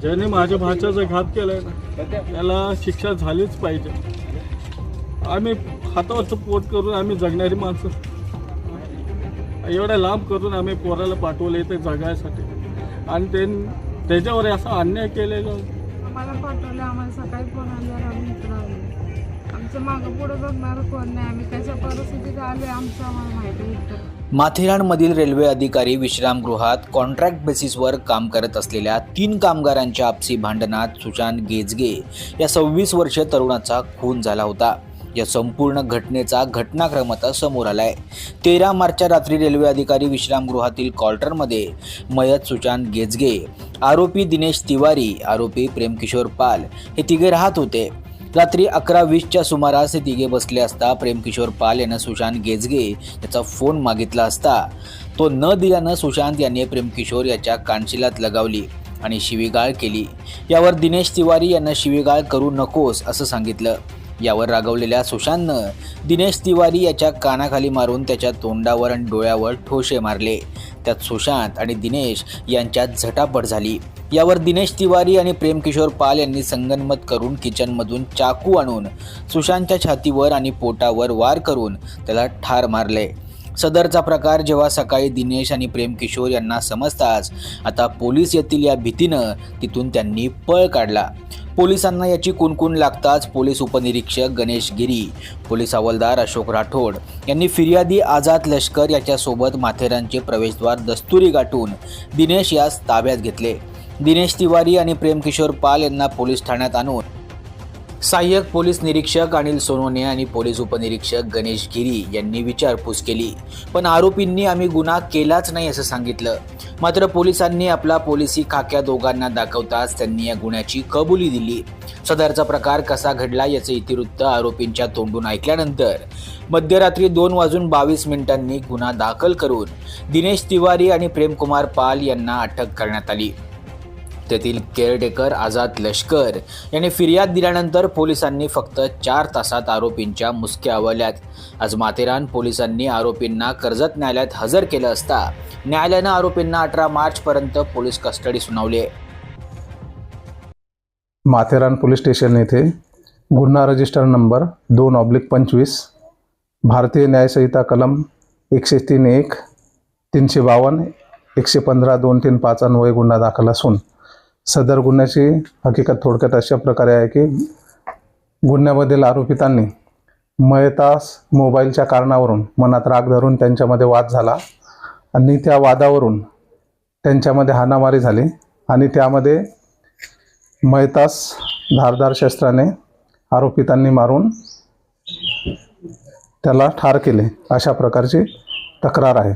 ज्याने माझ्या भाच्याचा घात केलाय ना त्याला शिक्षा झालीच पाहिजे. आम्ही हातावरचं पोट करून आम्ही जगणारी माणसं. एवढ्या लांब करून आम्ही पोराला पाठवलं इथे जगायसाठी. आणि ते त्याच्यावर असा अन्याय केलेला आम्हाला पाठवलं आम्हाला सकाळी फोन आल्यावर आम्ही आमचं मागं पुढं बघणार कोण नाही. आम्ही कशा परिस्थितीत आलो आमचं आम्हाला माहिती माथेरानमधील रेल्वे अधिकारी विश्रामगृहात कॉन्ट्रॅक्ट बेसिसवर काम करत असलेल्या तीन कामगारांच्या आपसी भांडणात सुशांत गेजगे या सव्वीस वर्षीय तरुणाचा खून झाला होता. या संपूर्ण घटनेचा घटनाक्रम आता समोर आलाय. तेरा मार्चच्या रात्री रेल्वे अधिकारी विश्रामगृहातील क्वार्टरमध्ये मयत सुशांत गेजगे आरोपी दिनेश तिवारी आरोपी प्रेमकिशोर पाल हे तिघे राहत होते. रात्री अकरा वीसच्या सुमारास हे तिघे बसले असता प्रेमकिशोर पाल यानं सुशांत गेजगे याचा फोन मागितला असता. तो न दिल्यानं सुशांत याने प्रेमकिशोर याच्या कानशिलात लगावली आणि शिवीगाळ केली. यावर दिनेश तिवारी यांना शिवीगाळ करू नकोस असं सांगितलं. यावर रागवलेल्या सुशांतनं दिनेश तिवारी याच्या कानाखाली मारून त्याच्या तोंडावर आणि डोळ्यावर ठोसे मारले. त्यात सुशांत आणि दिनेश यांच्यात झटापट झाली. यावर दिनेश तिवारी आणि प्रेमकिशोर पाल यांनी संगनमत करून किचनमधून चाकू आणून सुशांतच्या छातीवर आणि पोटावर वार करून त्याला ठार मारले. सदरचा प्रकार जेव्हा सकाळी दिनेश आणि प्रेमकिशोर यांना समजताच आता पोलीस येतील या भीतीनं तिथून त्यांनी पळ काढला. पोलिसांना याची कुणकुण लागताच पोलीस उपनिरीक्षक गणेश गिरी पोलीस हवालदार अशोक राठोड यांनी फिर्यादी आझाद लष्कर याच्यासोबत माथेरानचे प्रवेशद्वार दस्तुरी गाठून दिनेश यास ताब्यात घेतले. दिनेश तिवारी आणि प्रेमकिशोर पाल यांना पोलीस ठाण्यात आणून सहाय्यक पोलीस निरीक्षक अनिल सोनोने आणि पोलीस उपनिरीक्षक गणेश गिरी यांनी विचारपूस केली. पण आरोपींनी आम्ही गुन्हा केलाच नाही असं सांगितलं. मात्र पोलिसांनी आपला पोलिसी खाक्या दोघांना दाखवताच त्यांनी या गुन्ह्याची कबुली दिली. सदरचा प्रकार कसा घडला याचे इतिवृत्त आरोपींच्या तोंडून ऐकल्यानंतर मध्यरात्री दोन वाजून बावीस मिनिटांनी गुन्हा दाखल करून दिनेश तिवारी आणि प्रेमकुमार पाल यांना अटक करण्यात आली. तेथील केअरटेकर आझाद लष्कर यांनी फिर्याद दिल्यानंतर पोलिसांनी फक्त चार तासात आरोपींच्या मुसक्या आवळल्यात आज माथेरान पोलिसांनी आरोपींना कर्जत न्यायालयात हजर केलं असता न्यायालयानं आरोपींना अठरा मार्चपर्यंत पोलीस कस्टडी सुनावली आहे. माथेरान पोलीस स्टेशन येथे गुन्हा रजिस्टर नंबर दोन ऑब्लिक पंचवीस भारतीय न्यायसंहिता कलम एकशे तीन एक तीनशे बावन्न एकशे पंधरा दोन तीन पाच अन्वये गुन्हा दाखल असून सदर गुन्ह्याची हकीकत थोडक्यात अशा प्रकारे आहे की गुन्ह्यामधील आरोपितांनी मयतास मोबाईलच्या कारणावरून मनात राग धरून त्यांच्यामध्ये वाद झाला आणि त्या वादावरून त्यांच्यामध्ये हाणामारी झाली आणि त्यामध्ये मयतास धारदार शस्त्राने आरोपितांनी मारून त्याला ठार केले अशा प्रकारची तक्रार आहे.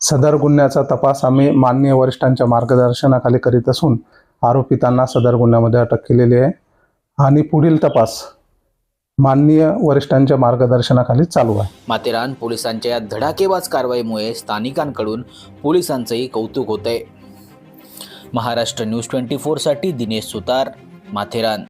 सदर गुन्ह्याचा तपास आम्ही माननीय वरिष्ठांच्या मार्गदर्शनाखाली करीत असून आरोपितांना सदर गुन्ह्यामध्ये अटक केलेली आहे. आणि पुढील तपास माननीय वरिष्ठांच्या मार्गदर्शनाखाली चालू आहे. माथेरान पोलिसांच्या या धडाकेबाज कारवाईमुळे स्थानिकांकडून पोलिसांचंही कौतुक होतंय. महाराष्ट्र न्यूज ट्वेंटी फोरसाठी दिनेश सुतार माथेरान.